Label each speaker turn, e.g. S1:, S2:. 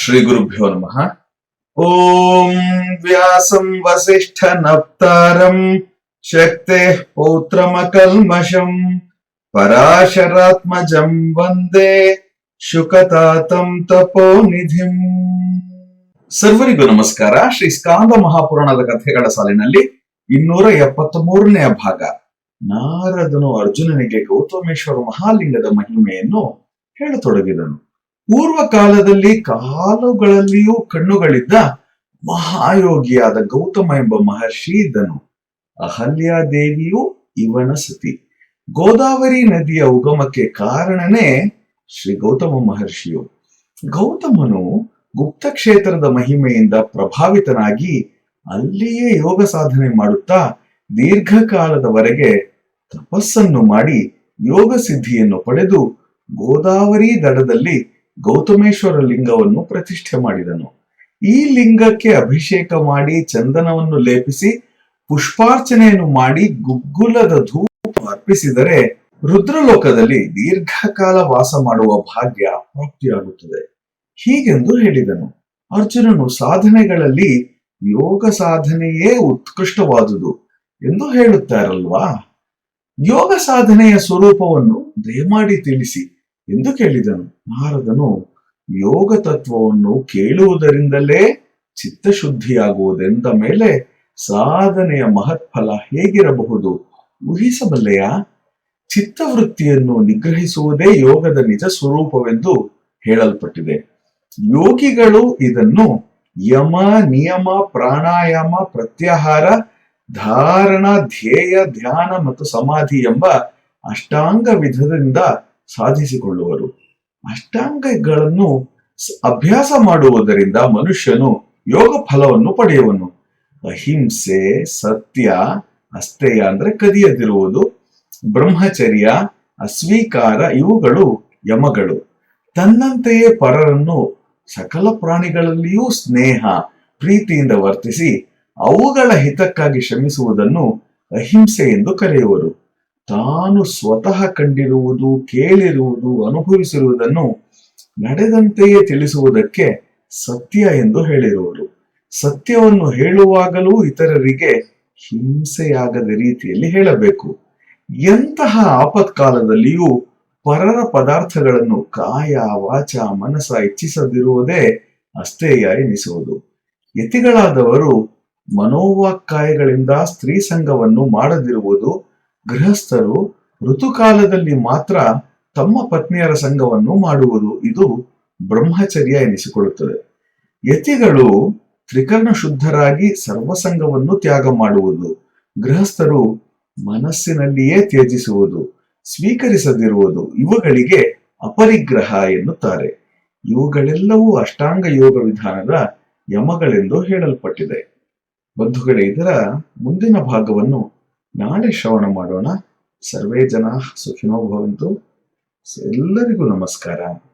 S1: ಶ್ರೀ ಗುರುಭ್ಯೋ ನಮಃ. ಓಂ ವ್ಯಾಸಂ ವಸಿಷ್ಠ ನಪ್ತಾರಂ ಶಕ್ತೆ ಪೌತ್ರಮಕಲ್ಮಷಂ ಪರಾಶರಾತ್ಮಜಂ ವಂದೇ ಶುಕತಾತಂ ತಪೋನಿಧಿಂ ಸರ್ವರಿಗೂ ನಮಸ್ಕಾರ. ಶ್ರೀ ಸ್ಕಾಂದ ಮಹಾಪುರಾಣದ ಕಥೆಗಳ ಸಾಲಿನಲ್ಲಿ ಇನ್ನೂರ ಎಪ್ಪತ್ತ್ ಮೂರನೆಯ ಭಾಗ. ನಾರದನು ಅರ್ಜುನನಿಗೆ ಗೌತಮೇಶ್ವರ ಮಹಾಲಿಂಗದ ಮಹಿಮೆಯನ್ನು ಹೇಳತೊಡಗಿದನು. ಪೂರ್ವ ಕಾಲದಲ್ಲಿ ಕಾಲುಗಳಲ್ಲಿಯೂ ಕಣ್ಣುಗಳಿದ್ದ ಮಹಾಯೋಗಿಯಾದ ಗೌತಮ ಎಂಬ ಮಹರ್ಷಿ ಇದ್ದನು ಅಹಲ್ಯಾದೇವಿಯು ಇವನ ಸತಿ. ಗೋದಾವರಿ ನದಿಯ ಉಗಮಕ್ಕೆ ಕಾರಣನೇ ಶ್ರೀ ಗೌತಮ ಮಹರ್ಷಿಯು. ಗೌತಮನು ಗುಪ್ತ ಕ್ಷೇತ್ರದ ಮಹಿಮೆಯಿಂದ ಪ್ರಭಾವಿತನಾಗಿ ಅಲ್ಲಿಯೇ ಯೋಗ ಸಾಧನೆ ಮಾಡುತ್ತಾ ದೀರ್ಘಕಾಲದವರೆಗೆ ತಪಸ್ಸನ್ನು ಮಾಡಿ ಯೋಗ ಸಿದ್ಧಿಯನ್ನು ಪಡೆದು ಗೋದಾವರಿ ದಡದಲ್ಲಿ ಗೌತಮೇಶ್ವರ ಲಿಂಗವನ್ನು ಪ್ರತಿಷ್ಠೆ ಮಾಡಿದನು. ಈ ಲಿಂಗಕ್ಕೆ ಅಭಿಷೇಕ ಮಾಡಿ ಚಂದನವನ್ನು ಲೇಪಿಸಿ ಪುಷ್ಪಾರ್ಚನೆಯನ್ನು ಮಾಡಿ ಗುಗ್ಗುಲದ ಧೂಪ ಅರ್ಪಿಸಿದರೆ ರುದ್ರಲೋಕದಲ್ಲಿ ದೀರ್ಘಕಾಲ ವಾಸ ಮಾಡುವ ಭಾಗ್ಯ ಪ್ರಾಪ್ತಿಯಾಗುತ್ತದೆ. ಹೀಗೆಂದು ಹೇಳಿದನು. ಅರ್ಜುನನು ಸಾಧನೆಗಳಲ್ಲಿ ಯೋಗ ಸಾಧನೆಯೇ ಉತ್ಕೃಷ್ಟವಾದುದು ಎಂದು ಹೇಳುತ್ತಾರಲ್ವಾ? ಯೋಗ ಸಾಧನೆಯ ಸ್ವರೂಪವನ್ನು ದಯಮಾಡಿ ತಿಳಿಸಿ. ಎಂದು ಕೇಳಿದನು. ನಾರದನು ಯೋಗ ತತ್ವವನ್ನು ಕೇಳುವುದರಿಂದಲೇ ಚಿತ್ತಶುದ್ಧಿಯಾಗುವುದೆಂದ ಮೇಲೆ ಸಾಧನೆಯ ಮಹತ್ಫಲ ಹೇಗಿರಬಹುದು? ಊಹಿಸಬಲ್ಲೆಯ? ಚಿತ್ತವೃತ್ತಿಯನ್ನು ನಿಗ್ರಹಿಸುವುದೇ ಯೋಗದ ನಿಜ ಸ್ವರೂಪವೆಂದು ಹೇಳಲ್ಪಟ್ಟಿದೆ. ಯೋಗಿಗಳು ಇದನ್ನು ಯಮ, ನಿಯಮ, ಪ್ರಾಣಾಯಾಮ, ಪ್ರತ್ಯಾಹಾರ, ಧಾರಣ, ಧ್ಯೇಯ, ಧ್ಯಾನ ಮತ್ತು ಸಮಾಧಿ ಎಂಬ ಅಷ್ಟಾಂಗ ವಿಧದಿಂದ ಸಾಧಿಸಿಕೊಳ್ಳುವರು. ಅಷ್ಟಾಂಗಗಳನ್ನು ಅಭ್ಯಾಸ ಮಾಡುವುದರಿಂದ ಮನುಷ್ಯನು ಯೋಗ ಫಲವನ್ನು ಪಡೆಯುವನು. ಅಹಿಂಸೆ, ಸತ್ಯ, ಅಸ್ಥೇಯ ಅಂದ್ರೆ ಕದಿಯದಿರುವುದು, ಬ್ರಹ್ಮಚರ್ಯ, ಅಸ್ವೀಕಾರ ಇವುಗಳು ಯಮಗಳು. ತನ್ನಂತೆಯೇ ಪರರನ್ನು ಸಕಲ ಪ್ರಾಣಿಗಳಲ್ಲಿಯೂ ಸ್ನೇಹ, ಪ್ರೀತಿಯಿಂದ ವರ್ತಿಸಿ ಅವುಗಳ ಹಿತಕ್ಕಾಗಿ ಶ್ರಮಿಸುವುದನ್ನು ಅಹಿಂಸೆ ಎಂದು ಕರೆಯುವರು. ತಾನು ಸ್ವತಃ ಕಂಡಿರುವುದು, ಕೇಳಿರುವುದು, ಅನುಭವಿಸಿರುವುದನ್ನು ನಡೆದಂತೆಯೇ ತಿಳಿಸುವುದಕ್ಕೆ ಸತ್ಯ ಎಂದು ಹೇಳಿರುವುದು. ಸತ್ಯವನ್ನು ಹೇಳುವಾಗಲೂ ಇತರರಿಗೆ ಹಿಂಸೆಯಾಗದ ರೀತಿಯಲ್ಲಿ ಹೇಳಬೇಕು. ಎಂತಹ ಆಪತ್ಕಾಲದಲ್ಲಿಯೂ ಪರರ ಪದಾರ್ಥಗಳನ್ನು ಕಾಯ, ವಾಚ ಮನಸ ಇಚ್ಛಿಸದಿರುವುದೇ ಅಸ್ಥೇಯ ಎನಿಸುವುದು. ಯತಿಗಳಾದವರು ಮನೋವಾಕ್ಕಾಯಗಳಿಂದ ಸ್ತ್ರೀ ಸಂಘವನ್ನು ಮಾಡದಿರುವುದು ಗೃಹಸ್ಥರು ಋತುಕಾಲದಲ್ಲಿ ಮಾತ್ರ ತಮ್ಮ ಪತ್ನಿಯರ ಸಂಘವನ್ನು ಮಾಡುವುದು ಇದು ಬ್ರಹ್ಮಚರ್ಯ ಎನಿಸಿಕೊಳ್ಳುತ್ತದೆ. ಯತಿಗಳು ತ್ರಿಕರ್ಣ ಶುದ್ಧರಾಗಿ ಸರ್ವಸಂಗವನ್ನು ತ್ಯಾಗ ಮಾಡುವುದು, ಗೃಹಸ್ಥರು ಮನಸ್ಸಿನಲ್ಲಿಯೇ ತ್ಯಜಿಸುವುದು, ಸ್ವೀಕರಿಸದಿರುವುದು ಇವುಗಳಿಗೆ ಅಪರಿಗ್ರಹ ಎನ್ನುತ್ತಾರೆ. ಇವುಗಳೆಲ್ಲವೂ ಅಷ್ಟಾಂಗ ಯೋಗ ವಿಧಾನದ ಯಮಗಳೆಂದು ಹೇಳಲ್ಪಟ್ಟಿದೆ. ಬಂಧುಗಳೇ, ಇದರ ಮುಂದಿನ ಭಾಗವನ್ನು ನಾಳೆ ಶ್ರವಣ ಮಾಡೋಣ. ಸರ್ವೇ ಜನ ಸುಖಿನೋ ಭವಂತು. ಎಲ್ಲರಿಗೂ ನಮಸ್ಕಾರ.